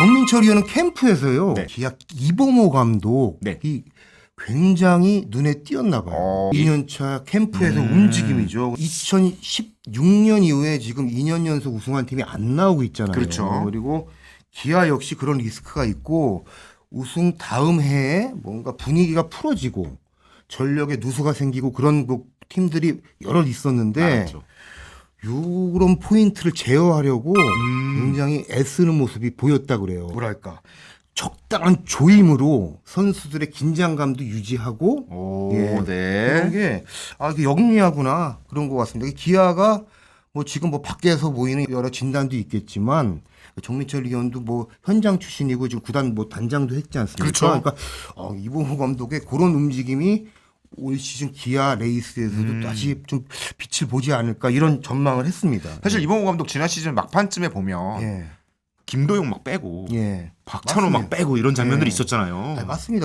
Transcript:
정민철 의원은 캠프에서요. 네. 기아 이봉호 감독이 네. 굉장히 눈에 띄었나 봐요. 어. 2년차 캠프에서 음. 움직임이죠. 2016년 이후에 지금 2년 연속 우승한 팀이 안 나오고 있잖아요. 그렇죠. 그리고 기아 역시 그런 리스크가 있고 우승 다음 해에 뭔가 분위기가 풀어지고 전력에 누수가 생기고 그런 뭐 팀들이 여러 있었는데 알았죠. 이런 포인트를 제어하려고 음. 굉장히 애쓰는 모습이 보였다 그래요. 뭐랄까 적당한 조임으로 선수들의 긴장감도 유지하고 오, 예. 그런 네. 게 아, 이게 영리하구나 그런 것 같습니다. 이게 기아가 뭐 지금 뭐 밖에서 보이는 여러 진단도 있겠지만 정민철 의원도 뭐 현장 출신이고 지금 구단 뭐 단장도 했지 않습니까? 그렇죠. 러니까 어, 이봉호 감독의 그런 움직임이 올 시즌 기아 레이스에서도 음. 다시 좀 빛을 보지 않을까 이런 전망을 했습니다. 사실 이봉호 감독 지난 시즌 막판쯤에 보면 예, 김도영 막 빼고 예, 박찬호 막 맞습니다. 빼고 이런 장면들이 예. 있었잖아요. 아, 맞습니다.